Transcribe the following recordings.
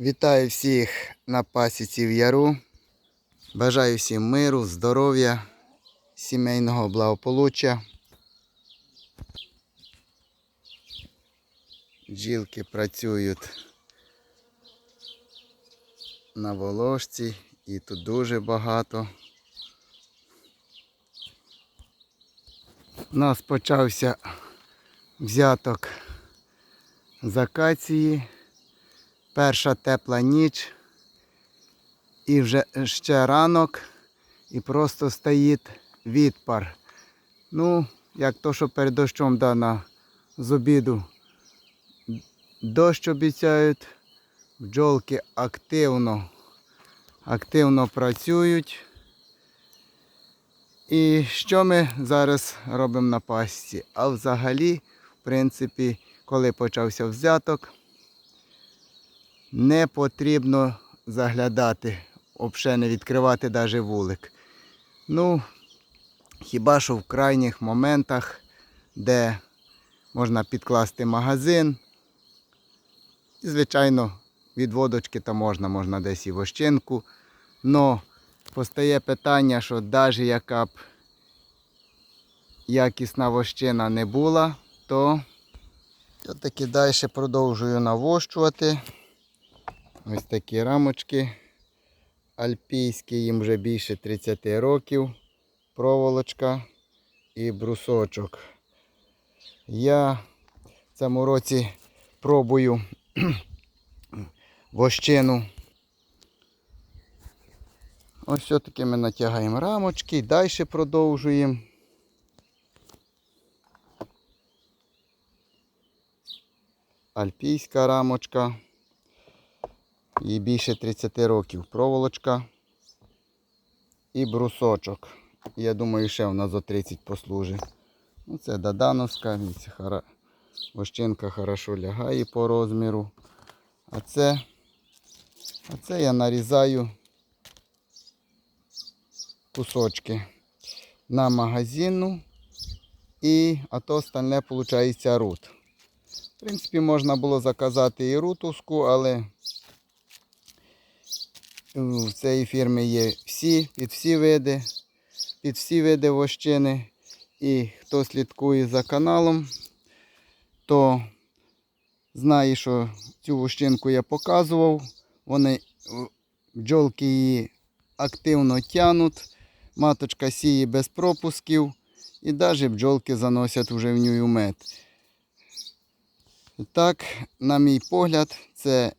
Вітаю всіх на пасіці в яру. Бажаю всім миру, здоров'я, сімейного благополуччя. Бджілки працюють на волошці і тут дуже багато. У нас почався взяток з акації. Перша тепла ніч. І вже ще ранок і просто стоїть відпар. Ну, як то, що перед дощом да, на, з обіду дощ обіцяють, бджолки активно, активно працюють. І що ми зараз робимо на пасіці? А взагалі, в принципі, коли почався взяток, не потрібно заглядати, взагалі не відкривати навіть вулик. Ну, хіба що в крайніх моментах, де можна підкласти магазин. І, звичайно, від водочки там можна, можна десь і вощинку. Но постає питання, що навіть яка б якісна вощина не була, то я таки далі продовжую навощувати. Ось такі рамочки альпійські, їм вже більше 30 років. Проволочка і брусочок. Я в цьому році пробую вощину. Ось все-таки ми натягаємо рамочки і далі продовжуємо. Альпійська рамочка. Їй більше 30 років проволочка і брусочок. Я думаю, ще вона за 30 послужить. Ну, це Дадановська, вощинка хорошо лягає по розміру. А це, а це я нарізаю кусочки на магазину. І а то остальне виходить рут. В принципі, можна було заказати і рутовську, але в цієї фірми є всі, під всі види, під всі види вощини. І хто слідкує за каналом, то знає, що цю вощинку я показував. Вони бджолки її активно тянуть, маточка сіє без пропусків і навіть бджолки заносять вже в нього мед. Так, на мій погляд, це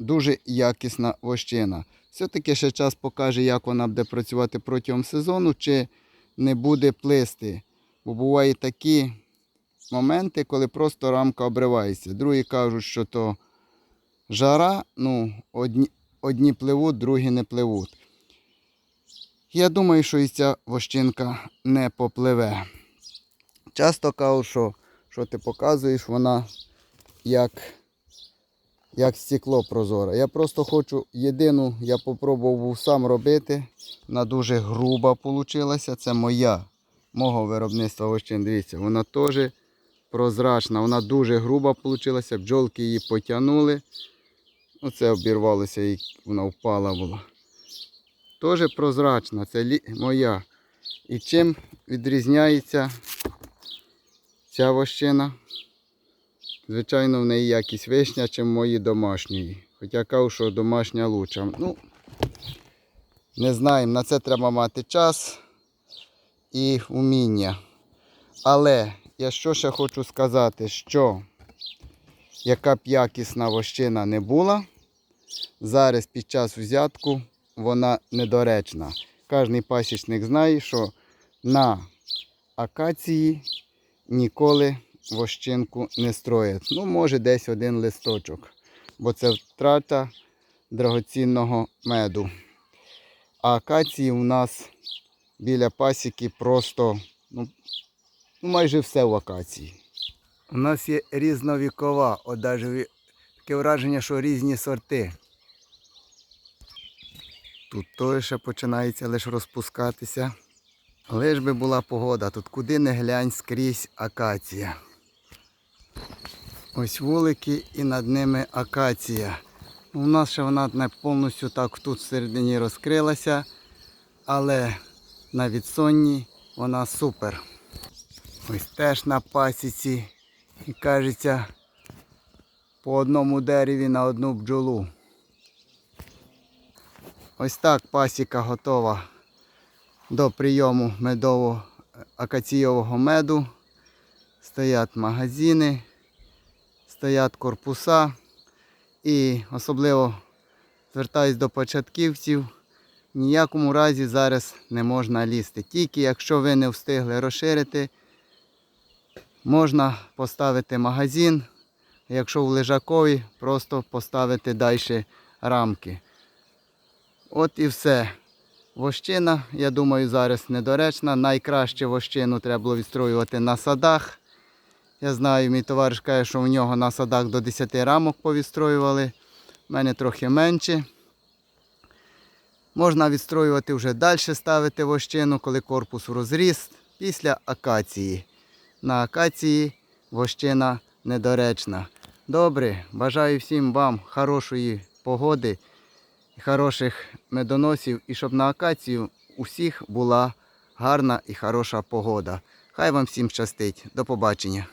дуже якісна вощина. Все-таки ще час покаже, як вона буде працювати протягом сезону, чи не буде плисти. Бо бувають такі моменти, коли просто рамка обривається. Другі кажуть, що то жара, ну, одні, одні пливуть, другі не пливуть. Я думаю, що і ця вощинка не попливе. Часто кажуть, що, що ти показуєш, вона як як стекло прозоре. Я просто хочу єдину, я попробував сам робити. Вона дуже груба вийшла. Це моя, мого виробництва вощин. Дивіться, вона теж прозрачна, вона дуже груба вийшла. Бджолки її потягнули. Оце обірвалося і вона впала була. Теж прозрачна, це моя. І чим відрізняється ця вощина? Звичайно, в неї якість вишня, чим мої домашні. Хоча кажу, що домашня лучша. Ну, не знаємо, на це треба мати час і вміння. Але я що ще хочу сказати, що яка б якісна вощина не була, зараз під час взятку вона недоречна. Кожний пасічник знає, що на акації ніколи вощинку не строять. Ну, може, десь один листочок, бо це втрата драгоцінного меду. А акації у нас біля пасіки просто ну, ну, майже все в акації. У нас є різновікова, от навіть таке враження, що різні сорти. Тут теж ще починається лише розпускатися. Лиш би була погода, тут куди не глянь скрізь акація. Ось вулики і над ними акація. У нас ще вона не повністю так тут всередині розкрилася, але на відсонні вона супер. Ось теж на пасіці. І кажеться, по одному дереві на одну бджолу. Ось так пасіка готова до прийому медово акаційового меду. Стоять магазини, стоять корпуса. І особливо звертаюсь до початківців. Ніякому разі зараз не можна лізти. Тільки якщо ви не встигли розширити, можна поставити магазин. Якщо в лежакові, просто поставити далі рамки. От і все. Вощина, я думаю, зараз недоречна. Найкраще вощину треба було відстроювати на садах. Я знаю, мій товариш каже, що у нього на садах до 10 рамок повідстроювали. У мене трохи менше. Можна відстроювати вже далі, ставити вощину, коли корпус в розріст після акації. На акації вощина недоречна. Добре, бажаю всім вам хорошої погоди, хороших медоносів і щоб на акацію у всіх була гарна і хороша погода. Хай вам всім щастить. До побачення.